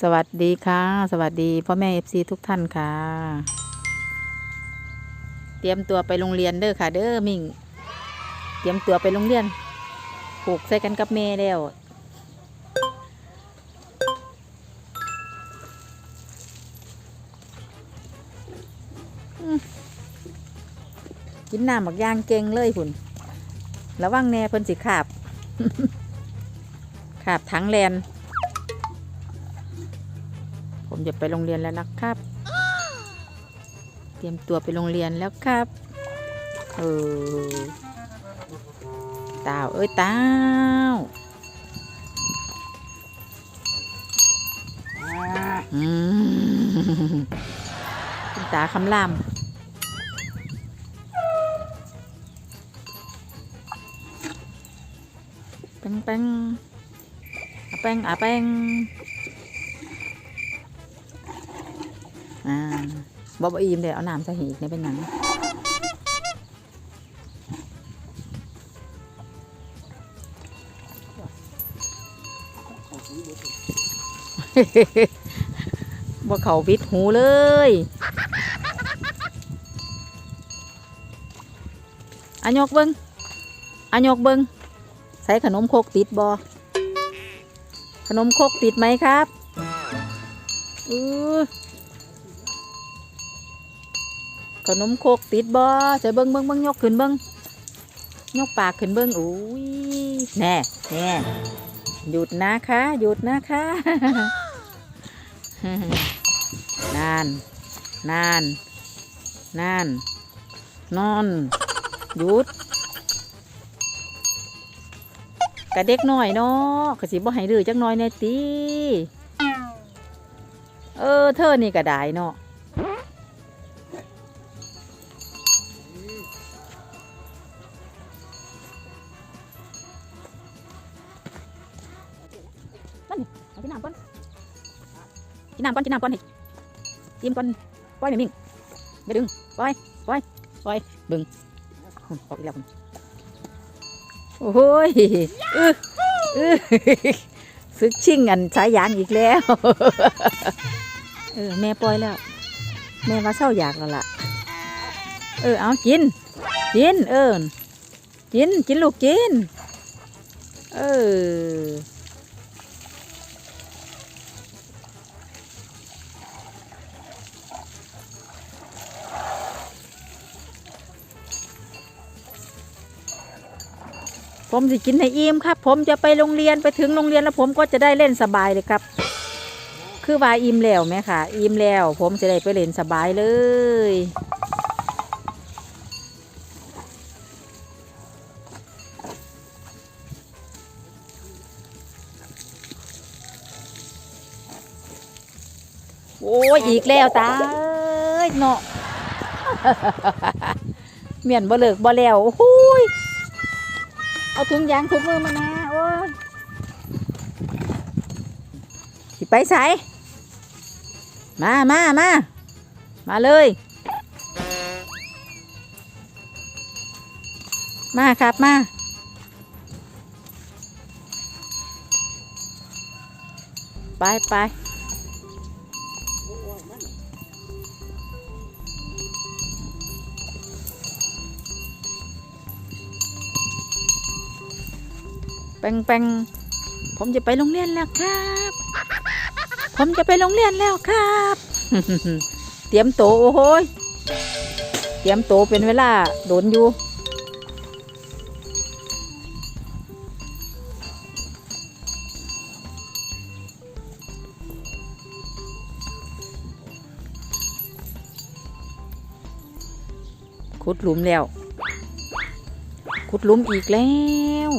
สวัสดีค่ะ สวัสดีพ่อแม่เอฟซีทุกท่านค่ะ เตรียมตัวไปโรงเรียนเด้อค่ะ เด้อมิงเตรียมตัวไปโรงเรียนผูกใส่กันกับแม่แล้วกินน้ำบักย่างเก่งเลยพุ่นระวังแน่เพิ่นสิขาบ ขาบถังแลน ผมจะไปโรงเรียนแล้วนะครับ เตรียมตัวไปโรงเรียนแล้วครับเออตาวเอ้ยตาวอืมคุณตาคำรามแป้งแป้งอาแป้งอาแป้ง อ่าบอบอิ่มเดี๋ยวเอาน้ำใส่หีกเนี่ยเป็นหนังบ่เขาวิดหูเลยอันยกเบิ้งอันยกเบิ้งใส่ขนมโคกติดบอขนมโคกติดไหมครับอือ ขนมโคกติดบ่ใส่เบิ้งเบิ้งเบิ้งยกขึ้นเบิ้งยกปากขึ้นเบิ้งอุ้ยแน่แน่หยุดนะคะหยุดนะคะนานนานนานนอนหยุดกะเด็กน้อยเนาะกะสิบ่ให้ดื้อจักหน้อยแน่ติเออเธอนี่ก็ได้เนาะ เอากินน้ำก่อนกินน้ำก่อนกินน้ำก่อนให้จิ้มก่อนปล่อยไม่มิ่งอย่าดึงปล่อยปล่อยปล่อยบึงออกอีกแล้วคุณโอ้โหยอื้ออื้อซึกชิ่งอันสายยางอีกแล้วเออแม่ปล่อยแล้ว แม่ว่าเศร้าอยากแล้วล่ะ เออเอากิน กินเออกินกินลูกกิน เออ ผมสิกินให้อิ่มครับ ผมจะไปโรงเรียนไปถึงโรงเรียนแล้วผมก็จะได้เล่นสบายเลยครับ คือว่าอิ่มแล้วไหมค่ะ อิ่มแล้ว ผมจะได้ไปเล่นสบายเลยโอ้ยอีกแล้วตาเอ้ยเนาะเมียนบ่เลิกบ่แล้วโอ้ย เอาถุงยางถุงมือมานะโอ้ยสิไปใส่มามามามาเลย มาครับมาไปไป ปงแปงผมจะไปโรงเรียนแล้วครับ ผมจะไปโรงเรียนแล้วครับ เตรียมโตโอ้โหเตรียมโตเป็นเวลาโดนอยู่ขุดหลุมแล้ว ขุดหลุมอีกแล้ว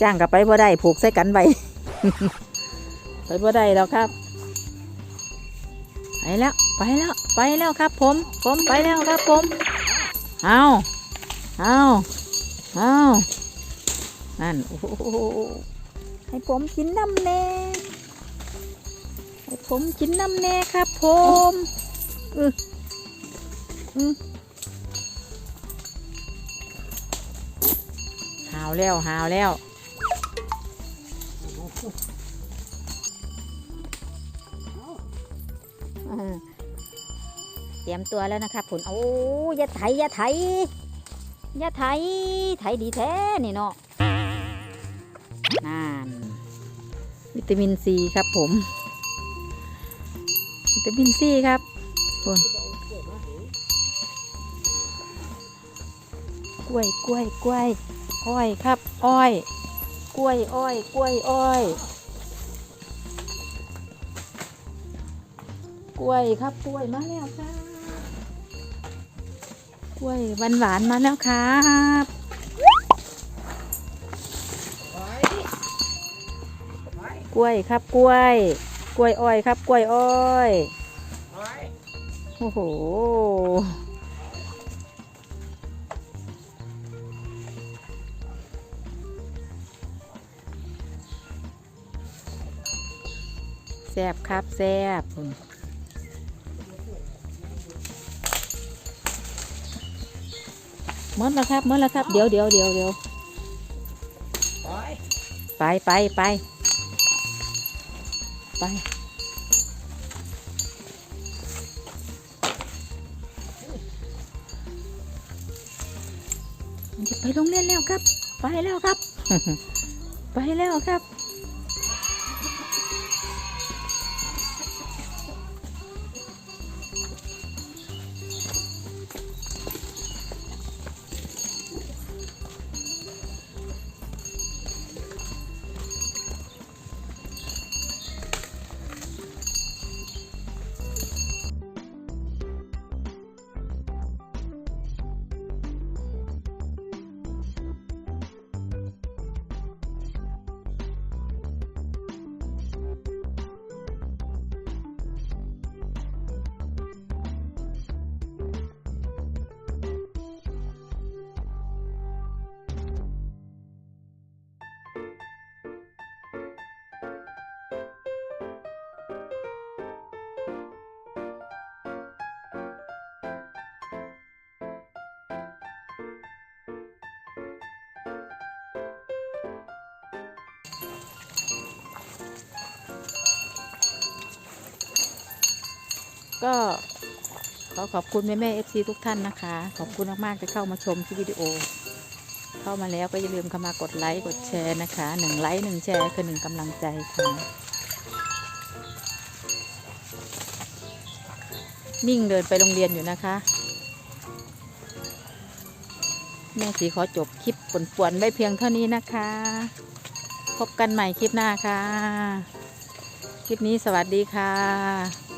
จ้างกับไปบ่ได้ผูกใส่กันไว้ไปบ่ได้แล้วครับ ไปแล้วไปแล้วไปแล้วครับ ผม ผมไปแล้วครับผมเอาเอาเอานั่นโอ้โหให้ผมกินน้ำแน่ให้ผมกินน้ำแน่ครับ ผมอืออือาแล้วหาแล้วเตรียมตัวแล้วนะคะผลโอ้ยาไถยาไถยาไถไถดีแท้นี่เนาะนานวิตามินซีครับผม วิตามินซีครับผลกล้วยกล้วยกล้วย อ้อยครับ อ้อย กล้วยอ้อย กล้วยอ้อย กล้วยครับกล้วยมาแล้วครับกล้วยหวานหวานมาแล้วครับกล้วยครับกล้วย กล้วยอ้อยครับ กล้วยอ้อย โอ้โห ซบครับแซบพุ่นหมดแล้วครับหมดแล้วครับ เดี๋ยวเดี๋ยวเดี๋ยวเดี๋ยวไปไปไปไปมันจะไปโรงเรียนแล้วครับ ไปแล้วครับ ไปแล้วครับ ก็ขอขอบคุณแม่แม่เอฟซีทุกท่านนะคะ ขอบคุณมากๆที่เข้ามาชมที่วิดีโอ เข้ามาแล้วก็อย่าลืมเข้ามากดไลค์กดแชร์นะคะหนึ่งไลค์หนึ่งแชร์คือหนึ่งกำลังใจค่ะมิ่งเดินไปโรงเรียนอยู่นะคะ แม่สีขอจบคลิปป่วนๆไว้เพียงเท่านี้นะคะ พบกันใหม่คลิปหน้าค่ะ คลิปนี้สวัสดีค่ะ